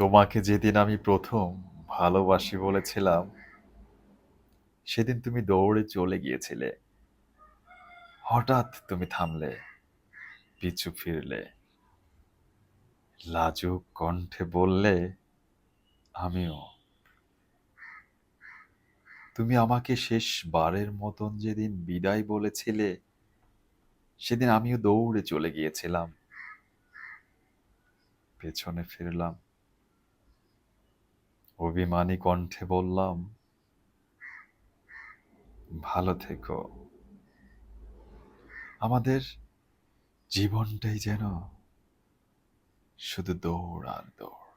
তোমাকে যেদিন আমি প্রথম ভালোবাসি বলেছিলাম, সেদিন তুমি দৌড়ে চলে গিয়েছিলে। হঠাৎ তুমি থামলে, পিছু ফিরলে। লাজুক কণ্ঠে বললে, আমিও। তুমি আমাকে শেষ বারের মতন যেদিন বিদায় বলেছিলে, সেদিন আমিও দৌড়ে চলে গিয়েছিলাম। পেছনে ফিরলাম। অভিমানী কণ্ঠে বললাম ভালো থেকো। আমাদের জীবনটাই যেন শুধু দৌড় আর দৌড়।